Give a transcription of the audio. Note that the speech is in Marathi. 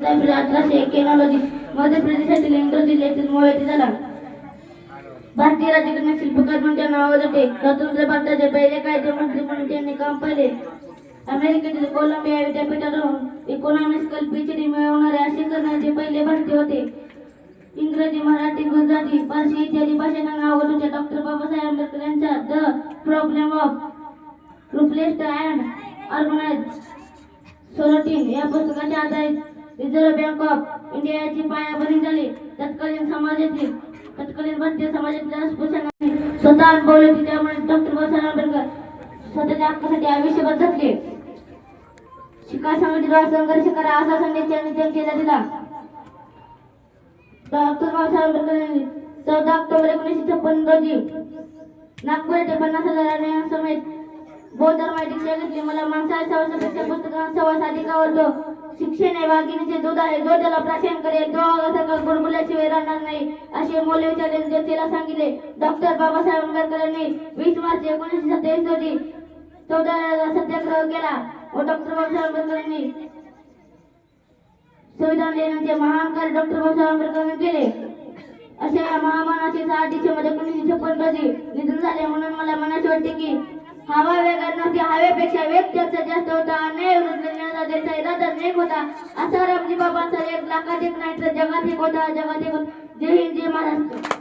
एप्रिल अठराशे एक्क्याण्णव रोजी मध्य प्रदेशातील इंदोर जिल्ह्यातील मोळ झाला. भारतीय राज्यघटना शिल्पकार म्हणून होते स्वतंत्र भारताचे पहिले कायदे मंत्री म्हणून त्यांनी काम पाहिले. अमेरिकेतील कोलंबिया विद्यापीठातून इकॉनॉमिक्स कल पीएचडी मिळवणारे असे करण्याचे पहिले भारतीय होते. इंग्रजी मराठी गुजराती पारशी इत्यादी भाषांना नावत होते डॉक्टर बाबासाहेब आंबेडकर यांच्या द प्रॉब्लेम ऑफ रुपलेस्ट अँड ऑर्गनाइज सोलोटीन या पुस्तकाच्या आधारित रिझर्व्ह बँक ऑफ इंडियाची पायाभरणी झाली. तत्कालीन समाजातील तत्कालीन भारतीय समाजातील अस्पृश्यांनी स्वतः अनुभवले होते. त्यामुळे डॉक्टर बाबासाहेब आंबेडकर स्वतःच्या हक्कासाठी आयुष्यभर झटले शिका संघटित संघर्ष करा असा संदेश त्यांनी जनतेला दिला. डॉक्टर बाबासाहेब आंबेडकर यांनी चौदा ऑक्टोबर एकोणीसशे छप्पन रोजी नागपूर येथे पन्नास हजार समेत बौद्ध धर्माची दीक्षा घेतली. मला माणसाच्या सहवासापेक्षा पुस्तकांना सहवास अधिक आवडतो शिक्षण हे वाघिणीचे दूध आहे जो त्याला प्राशन करेल. तो सगळा गुणगुल्याशिवाय राहणार नाही असे मोले विचार जनतेला सांगितले डॉक्टर बाबासाहेब आंबेडकरांनी वीस मार्च एकोणीसशे सत्तावीस रोजी चौदा सत्याग्रह केला. व डॉक्टर बाबासाहेब आंबेडकरांनी संविधान लिहिण्याचे महान कार्य डॉक्टर बाबासाहेब आंबेडकरांनी केले. अशा या महामानाचे सहा डिसेंबर एकोणीसशे छप्पन रोजी निधन झाले. म्हणून मला मनाचे वाटते की हवा वेगात नव्हती हवेपेक्षा वेग त्याचा जास्त होता. अन्याय विरुद्ध लढण्याचा इरादा नेक होता. असा रामजी बाबांचा एक लाखात एक नाही तर जगात एक होता जगात एक जय हिंद जय महाराष्ट्र.